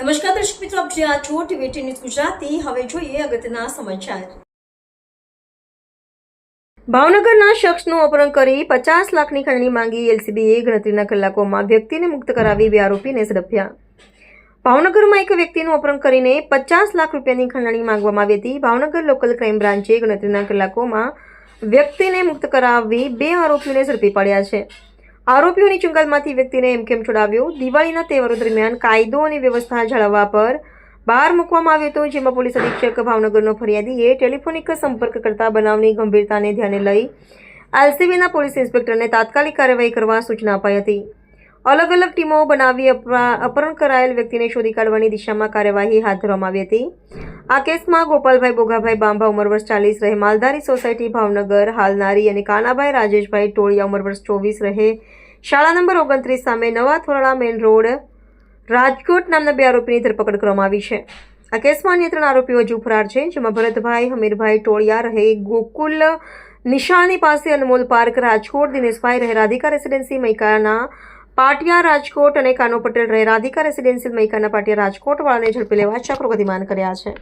નમસ્કાર દર્શક મિત્રો, આપ જ્યાં છો ટીવી ન્યૂઝ ગુજરાતી. હવે જોઈએ અગત્યના સમાચાર. ભાવનગરના શખ્સનું અપહરણ કરી પચાસ લાખની ખંડણી માંગી એલસીબીએ ગણતરીના કલાકોમાં વ્યક્તિને મુક્ત કરાવી બે આરોપીને ઝડપ્યા. ભાવનગરમાં એક વ્યક્તિનું અપહરણ કરીને પચાસ લાખ રૂપિયાની ખંડણી માંગવામાં આવી હતી. ભાવનગર લોકલ ક્રાઇમ બ્રાન્ચે ગણતરીના કલાકોમાં વ્યક્તિને મુક્ત કરાવી બે આરોપીઓને ઝડપી પાડ્યા છે. આરોપીઓની ચુંગાલમાંથી વ્યક્તિને એમ કેમ છોડાવ્યો? દિવાળીના તહેવારો દરમિયાન કાયદો અને વ્યવસ્થા જાળવવા પર બહાર મૂકવામાં આવ્યો હતો, જેમાં પોલીસ અધિક્ષક ભાવનગરનો ફરિયાદીએ ટેલિફોનિક સંપર્ક કરતા બનાવની ગંભીરતાને ધ્યાને લઈ એલસીબીના પોલીસ ઇન્સ્પેક્ટરને તાત્કાલિક કાર્યવાહી કરવા સૂચના અપાઈ હતી. અલગ અલગ ટીમો બનાવી અપહરણ કરાયેલ વ્યક્તિને શોધી કાઢવાની દિશામાં કાર્યવાહી હાથ ધરવામાં આવી હતી. આ કેસમાં ગોપાલભાઈ બોગાભાઈ બાંભા ઉંમર ચાલીસ રહે, માલધારી સોસાયટી ભાવનગર, હાલનારી અને કાનાભાઈ રાજેશભાઈ ટોળિયા ઉંમર ચોવીસ રહે. શાળા નંબર ઓગણત્રીસ સામે નવા થોરડા મેઇન રોડ, રાજકોટ નામના બે આરોપીની ધરપકડ કરવામાં આવી છે. આ કેસમાં અન્ય ત્રણ આરોપીઓ હજુ ફરાર છે, જેમાં ભરતભાઈ, હમીરભાઈ ટોળિયા રહે. ગોકુલ નિશાની પાસે અનમોલ પાર્ક, રાજકોટ, દિનેશભાઈ રહે. રાધિકા રેસિડેન્સી, મૈકાના પાટિયા, રાજકોટ અને કાનો પટેલ રહે. રાધિકા રેસિડેન્સી, મૈકાના પાટિયા, રાજકોટ વાળાને ઝડપી લેવા ચક્રો ગતિમાન કર્યા છે.